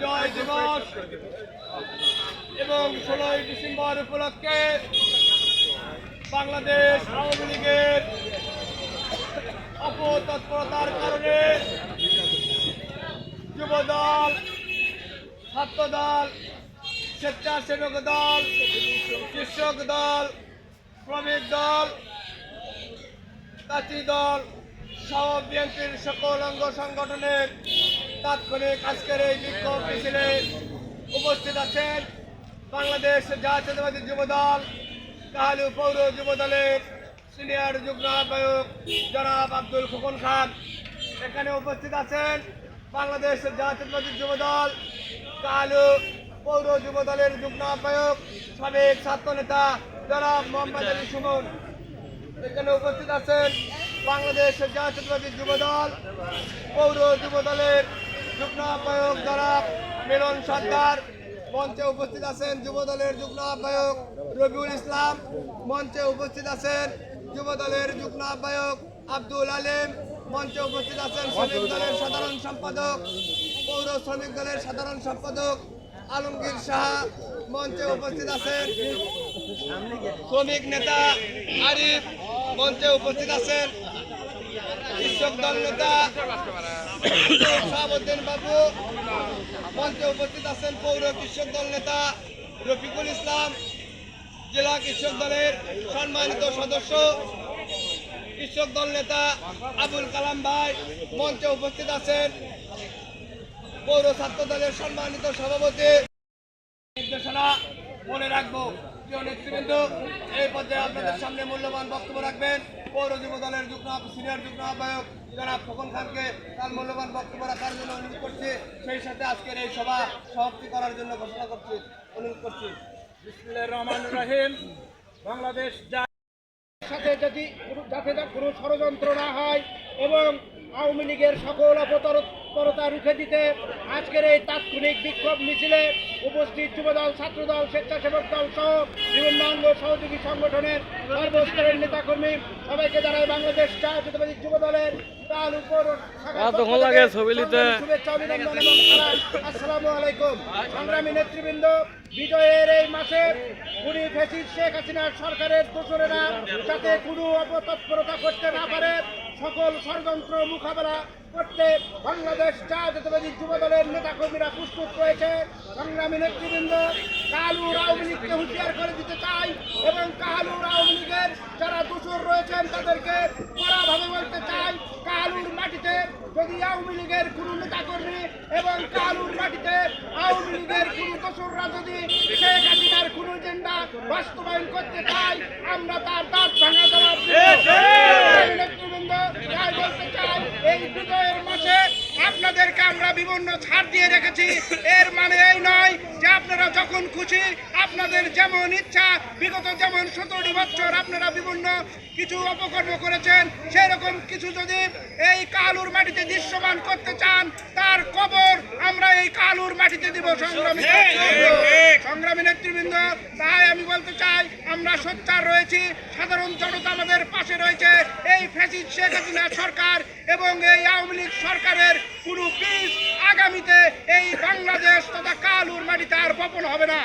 বিজয় দিবস। এবং ষোলোই ডিসেম্বর উপলক্ষে বাংলাদেশ আওয়ামী লীগের অপতৎপরতার কারণে যুব দল ছাত্র দল স্বেচ্ছাসেবক দল, কৃষক দল, শ্রমিক দল তাঁতি দল, সহ বিএনপির সকল অঙ্গ সংগঠনের তাৎক্ষণিক আজকের এই বিক্ষোভ মিছিলে উপস্থিত আছেন বাংলাদেশ জাতীয়তাবাদী যুব দল কাহালু পৌর যুব দলের সিনিয়র যুগ্ম আহ্বায়ক জনাব আব্দুল খোকন খান। এখানে উপস্থিত আছেন বাংলাদেশ জাতীয়তাবাদী যুব দল কাহালু পৌর যুব দলের যুগ্ম আহ্বায়ক সাবেক ছাত্রনেতা জনাব মোহাম্মদ আলী সুমন। এখানে উপস্থিত আছেন বাংলাদেশ জাতীয়তাবাদী যুব দল পৌর যুব দলের যুগ্ম আহ্বায়ক জনাব মিলন সর্দার মঞ্চে উপস্থিত আছেন যুব দলের যুগ্ম আহ্বায়ক রবিউল ইসলাম, মঞ্চে উপস্থিত আছেন যুব দলের যুগ্ম আহ্বায়ক আব্দুল আলিম, মঞ্চে উপস্থিত আছেন শ্রমিক দলের সাধারণ সম্পাদক, পৌর শ্রমিক দলের সাধারণ সম্পাদক আলমগীর শাহ মঞ্চে উপস্থিত আছেন শ্রমিক নেতা আরিফ, মঞ্চে উপস্থিত আছেন কৃষক দল নেতা শাহাবুদ্দিন বাবু, মঞ্চে উপস্থিত আছেন পৌর কৃষক নেতা রফিকুল ইসলাম, জেলা কৃষক দলের সম্মানিত সদস্য, কৃষক দল নেতা আবুল কালাম ভাই, মঞ্চে উপস্থিত আছেন পৌর ছাত্র দলের সম্মানিত সভাপতি। নির্দেশনা মনে রাখব। প্রিয় নেতৃবৃন্দ, এই পর্যায়ে আপনাদের সামনে মূল্যবান বক্তব্য রাখবেন। পৌর যুব দলের যুগ্ম সিনিয়র যুগ্ম আহ্বায়ক জনাব খোকন খানকে তার মূল্যবান বক্তব্য রাখার জন্য অনুরোধ করছি। সেই সাথে আজকের এই সভা সমাপ্তি করার জন্য ঘোষণা করছি। অনুরোধ করছি। রহমানির রহিম। বাংলাদেশ সাথে যদি যাতে কোনো ষড়যন্ত্র না হয় এবং আওয়ামী লীগের সকল অপতরতা রুখে দিতে আজকের এই তাৎক্ষণিক বিক্ষোভ মিছিলে উপস্থিত যুবদল ছাত্রদল স্বেচ্ছাসেবক দল সহ বিভিন্ন অঙ্গ সহযোগী সংগঠনের সর্বস্তরের নেতাকর্মী সবাইকে জানাই বাংলাদেশ জাতীয়তাবাদী যুব দলের তার উপর তখন লাগে শুভেচ্ছা অভিনন্দন এবং আসসালামু আলাইকুম। সংগ্রামী নেতৃবৃন্দ বিজয়ের এই মাসে ফেসিস শেখ হাসিনার সরকারের দোসরেরা যাতে কোনো অপতৎপরতা করতে না পারে সকল ষড়যন্ত্র মোকাবেলা করতে বাংলাদেশ জাতীয়তাবাদী যুব দলের নেতাকর্মীরা প্রস্তুত রয়েছে। সংগ্রামী নেতৃবৃন্দ, কালু আওয়ামী লীগকে হুঁশিয়ার করে দিতে চাই এবং কালু আওয়ামী লীগের যারা দোষর রয়েছেন তাদেরকে কড়াভাবে বলতে চাই। কালুর মাটিতে যদি আওয়ামী লীগের কোনো নেতাকর্মী এবং কালুর মাটিতে আওয়ামী লীগের কোনো দোসররা যদি শেখ হাসিনার কোনো এজেন্ডা বাস্তবায়ন করতে চায়, আমরা তার দাঁত ভাঙা জবাব দেব। নেতৃবৃন্দ তাই বলতে চাই এই বিজয়ের মাসে আপনাদেরকে আমরা বিভিন্ন ছাড় দিয়ে রেখেছি এর মানে এই নয় যে আপনারা যখন খুশি আপনাদের যেমন ইচ্ছা বিগত যেমন সতেরোটি বছর আপনারা বিভিন্ন কিছু অপকর্ম করেছেন সেরকম কিছু যদি এই কালুর মাটিতে দৃশ্যমান করতে চান তার কবর আমরা এই কালুর মাটিতে দিব সংগ্রামী নেতৃবৃন্দ। সংগ্রামী নেতৃবৃন্দ তাই আমি বলতে চাই আমরা সোচ্চার রয়েছি সাধারণ জনতা আমাদের পাশে রয়েছে এই ফ্যাসিড শেখ হাসিনা সরকার এবং এই আওয়ামী লীগ সরকারের কোনো বীজ আগামীতে এই বাংলাদেশ তথা কালুর মাটিতে আর বপন হবে না।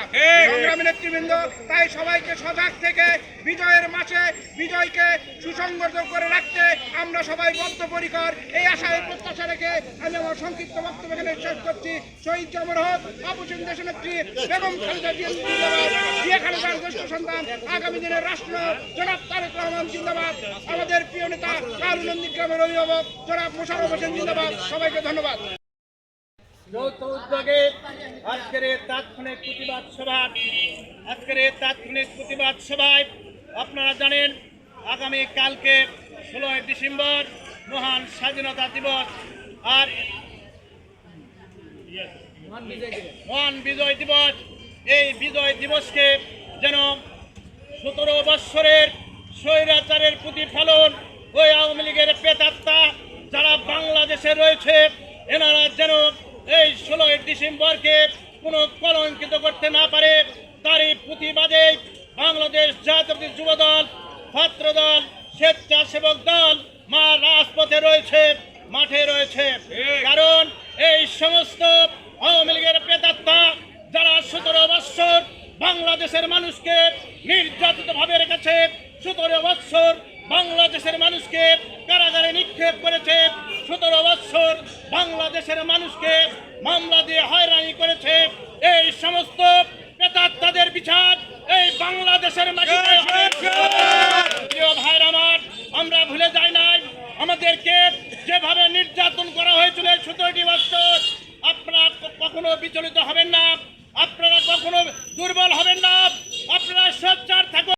সংগ্রামী নেতৃবৃন্দ তাই সবাইকে সজাগ থেকে বিজয়ের মাসে বিজয়কে সুসংগত করে রাখতে আমরা সবাই বদ্ধপরিকর। এই আশায় প্রত্যাশা রেখে আমি আমার সংক্ষিপ্ত বক্তব্য এখানে শেষ করছি। শহীদ জমর হক অপসীম দেশনেত্রী বেগম খালেদা জিয়া খালেদার জ্যেষ্ঠ সন্তান আগামী দিনের রাষ্ট্র জনাব তারেক রহমান জিন্দাবাদ। আমাদের প্রিয় নেতা কারুনন্দী গ্রামের অভিভাবক জনাব মোশারফ হোসেন জিন্দাবাদ, সবাইকে ধন্যবাদ। যৌথ উদ্যোগে আজকের এই তাৎক্ষণিক প্রতিবাদ সভা আজকের এই তাৎক্ষণিক প্রতিবাদ সভায় আপনারা জানেন, আগামী কালকে ষোলোই ডিসেম্বর মহান স্বাধীনতা দিবস আর মহান বিজয় দিবস। এই বিজয় দিবসকে যেন সতেরো বৎসরের স্বৈরাচারের প্রতিফলন ওই আওয়ামী লীগের পেতাত্তা যারা বাংলাদেশে রয়েছে, এনারা যেন এই ষোলোই ডিসেম্বরকে কোনো কলঙ্কিত করতে না পারে। তারই প্রতিবাদে বাংলাদেশ জাতীয় যুব দল ছাত্র দল স্বেচ্ছাসেবক দল মা রাজপথে রয়েছে, মাঠে রয়েছে। কারণ এই সমস্ত আওয়ামী লীগের প্রেতাত্মা যারা সতেরো বৎসর বাংলাদেশের মানুষকে নির্যাতিত ভাবে রেখেছে, সতেরো বাংলাদেশের প্রিয় ভাইর আমার আমরা ভুলে যাই নাই আমাদেরকে যেভাবে নির্যাতন করা হয়েছিল সতেরোটি বছর আপনারা কখনো বিচলিত হবেন না। আপনারা কখনো দুর্বল হবেন